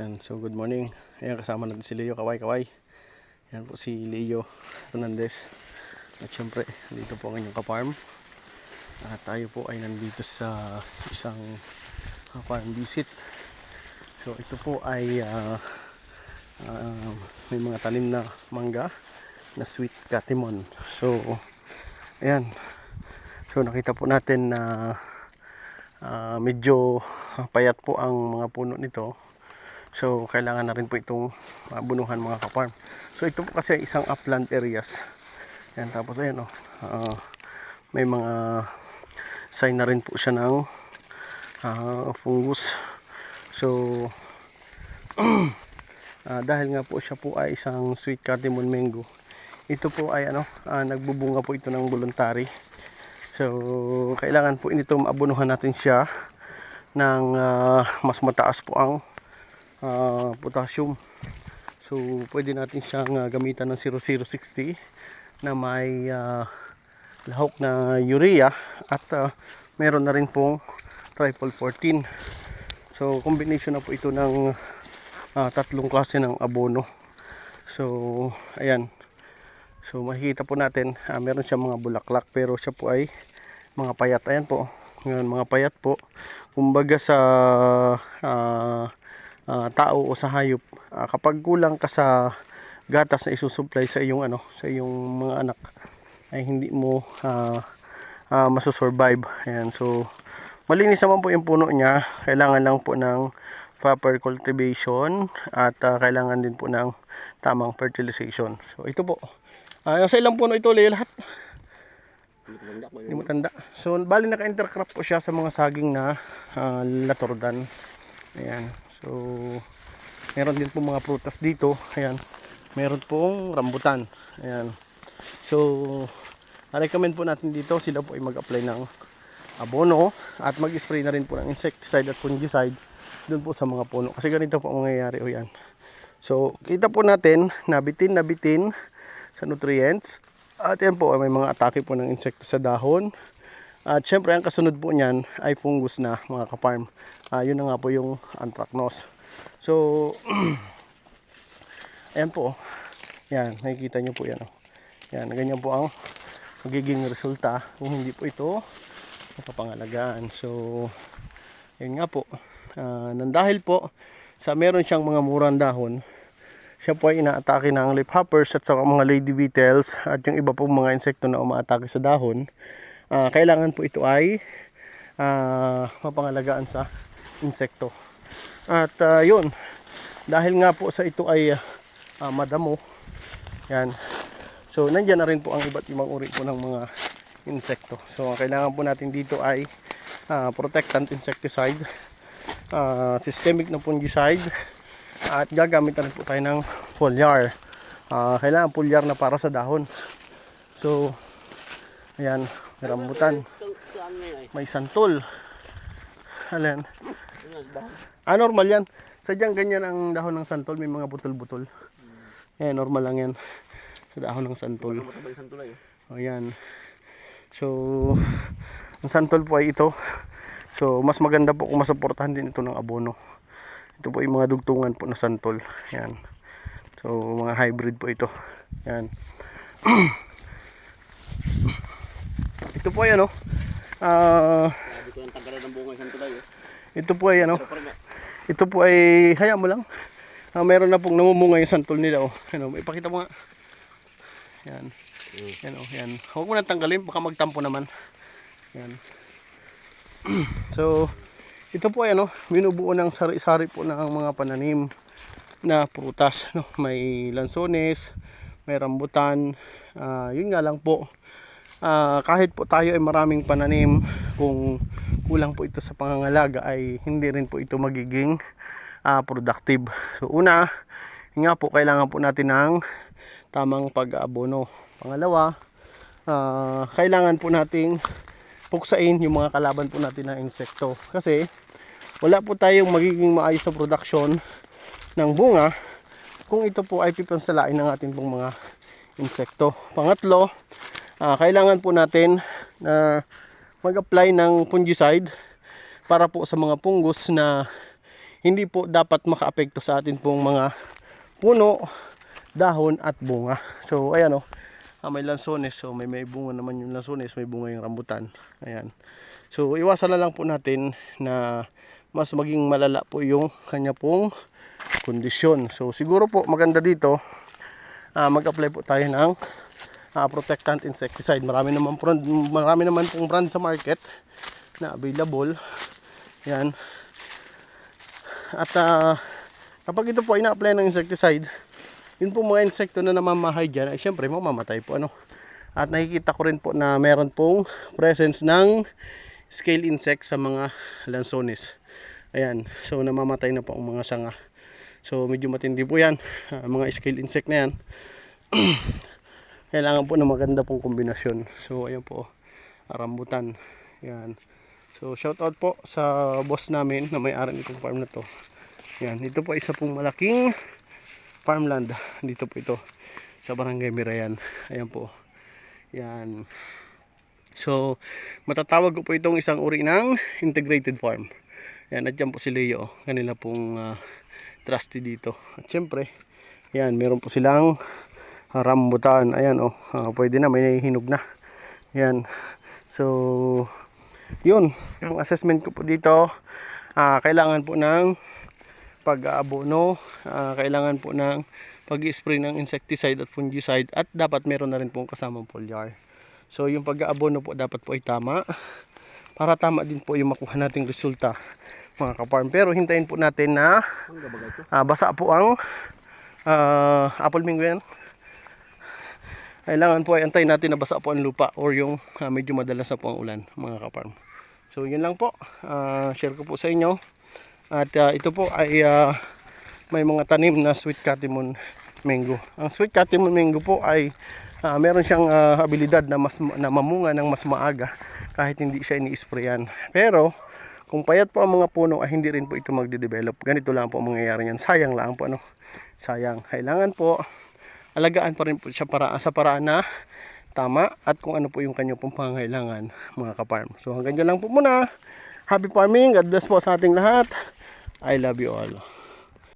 Yan, so good morning. Ayan, kasama natin si Leo Kaway Kaway. Yan po si Leo Hernandez. At syempre, dito po ang inyong kaparm. At tayo po ay nandito sa isang uh, farm visit. So ito po ay ah, ah, may mga tanim na mangga na sweet katimon. So, ayan. So nakita po natin na ah, medyo payat po ang mga puno nito. So kailangan na rin po itong mabunuhan mga kaparm. So ito po kasi isang upland areas. Yan tapos ayan oh. ah, may mga sign na rin po siya ng ah, fungus. So ah, dahil nga po siya po ay isang sweet cardamom mango. Ito po ay ano, ah, nagbubunga po ito ng voluntary. So kailangan po nito maabunuhan natin siya ng ah, mas mataas po ang ah, potassium. So pwede natin siyang ah, gamitan ng 0060 na may ah, lahok na urea at ah, meron na rin pong triple 14. So combination na po ito ng ah, tatlong klase ng abono. So ayan. So makikita po natin ah, meron siya mga bulaklak pero siya po ay mga payat. Ayan po. Ngayon mga payat po. Kumbaga sa ah, ah, tao o sa hayop, ah, kapag kulang ka sa gatas na isusupply sa iyong ano, sa iyong mga anak ay hindi mo ah, ah, masosurvive. Ayan, so malinis naman po yung puno niya. Kailangan lang po ng proper cultivation at ah, kailangan din po ng tamang fertilization. So ito po. Ah, sa ilang puno ito, Leo, lahat? Hindi mo tanda. So, bali naka-intercrop po siya sa mga saging na ah, latordan. Ayan. So, meron din po mga prutas dito. Ayan. Meron pong rambutan. Ayan. So, recommend po natin dito sila po ay mag-apply ng abono at mag-spray na rin po ng insecticide at fungicide dun po sa mga puno. Kasi ganito po ang mangyayari o yan. So, kita po natin na bitin na bitin sa nutrients. At yan po, may mga atake po ng insekto sa dahon. At syempre, ang kasunod po niyan ay fungus na mga kaparm. Ah, yun na nga po yung anthracnose. So, ayan po. Yan, nakikita nyo po yan. Oh. Yan, ganyan po ang magiging resulta kung hindi po ito napapangalagaan. So, yun nga po. Ah, nang dahil po sa meron siyang mga murang dahon, siya po ay inaatake ng leafhoppers at saka mga lady beetles at yung iba pong mga insekto na umaatake sa dahon. Ah, kailangan po ito ay ah, mapangalagaan sa insekto. At ah, yun, dahil nga po sa ito ay ah, madamo, yan. So, nandyan na rin po ang iba't ibang uri po ng mga insekto. So, ang kailangan po natin dito ay ah, protectant insecticide, ah, systemic na fungicide, at gagamit na rin po tayo ng foliar. Ah, kailangan foliar na para sa dahon. So, ayan, rambutan, may santol. Ayan. Ah, normal yan. Sadyang ganyan ang dahon ng santol, may mga butol-butol. Ayan, normal lang yan. Sa dahon ng santol. O yan. So, ang santol po ay ito. So, mas maganda po kung masuportahan din ito ng abono. Ito po yung mga dugtungan po na santol. Yan. So, mga hybrid po ito. Yan. ito po ay ano. Ah, Sabi ko yung tanggalan ng bunga isang tulay. eh. ito po ay ano. Ito po ay, haya mo lang. Ah, meron na pong namumunga yung santol nila. Oh. Ano, ipakita mo nga. Yan. Yan oh, yan. Huwag mo na tanggalin, baka magtampo naman. Yan. so, ito po ay ano, binubuo ng sari-sari po ng mga pananim na prutas. No? May lansones, may rambutan. Ah, yun nga lang po. Ah, kahit po tayo ay maraming pananim, kung kulang po ito sa pangangalaga ay hindi rin po ito magiging ah, productive. So una, nga po kailangan po natin ng tamang pag-abono. Pangalawa, ah, kailangan po nating puksain yung mga kalaban po natin na insekto. Kasi wala po tayong magiging maayos na production ng bunga kung ito po ay pipansalain ng ating pong mga insekto. Pangatlo, ah, kailangan po natin na mag-apply ng fungicide para po sa mga pungus na hindi po dapat makaapekto sa atin pong mga puno, dahon at bunga. So ayan oh, ah, may lansones. So may may bunga naman yung lansones, may bunga yung rambutan. Ayan. So iwasan na lang po natin na mas maging malala po yung kanya pong kondisyon. So siguro po maganda dito ah, mag-apply po tayo ng ah, protectant insecticide. Marami naman brand, marami naman pong brand sa market na available. Yan. At ah, kapag ito po ay na-apply ng insecticide, yun po mga insekto na namamahay dyan, ay syempre mamamatay po. Ano? At nakikita ko rin po na meron pong presence ng scale insect sa mga lansones. Ayan, so namamatay na po ang mga sanga. So medyo matindi po yan, ah, mga scale insect na yan. Kailangan po na maganda pong kombinasyon. So ayan po, rambutan. Yan. So shout out po sa boss namin na may-ari nitong farm na to. Yan, ito po isa pong malaking farmland. Dito po ito sa Barangay Mirayan. Ayan po. Yan. So, matatawag ko po itong isang uri ng integrated farm. Yan, at dyan po si Leo. Kanila pong ah, trusty dito. At syempre, yan, meron po silang rambutan. Ayan, oh, ah, pwede na, may hinog na. Yan. So, yun. Ang assessment ko po dito, ah, kailangan po ng pag-aabono, ah, kailangan po ng pag-spray ng insecticide at fungicide at dapat meron na rin pong kasamang foliar. So yung pag-aabono po dapat po ay tama para tama din po yung makuha nating resulta mga kaparm. Pero hintayin po natin na ah, basa po ang ah, apple mango yan. Kailangan po ay antayin natin na basa po ang lupa or yung ah, medyo madalas na po ang ulan mga kaparm. So yun lang po. Ah, share ko po sa inyo. At ah, ito po ay ah, may mga tanim na sweet catimon mango. Ang sweet catimon mango po ay ah, meron siyang ah, abilidad na mas na mamunga ng mas maaga kahit hindi siya ini-sprayan. Pero kung payat po ang mga puno ay hindi rin po ito magde-develop. Ganito lang po ang mangyayari niyan. Sayang lang po ano. Sayang. Kailangan po alagaan pa rin po siya para sa paraan na tama at kung ano po yung kanyang pangangailangan mga kaparm. So hanggang dyan lang po muna. Happy farming. God bless po sa ating lahat. I love you all.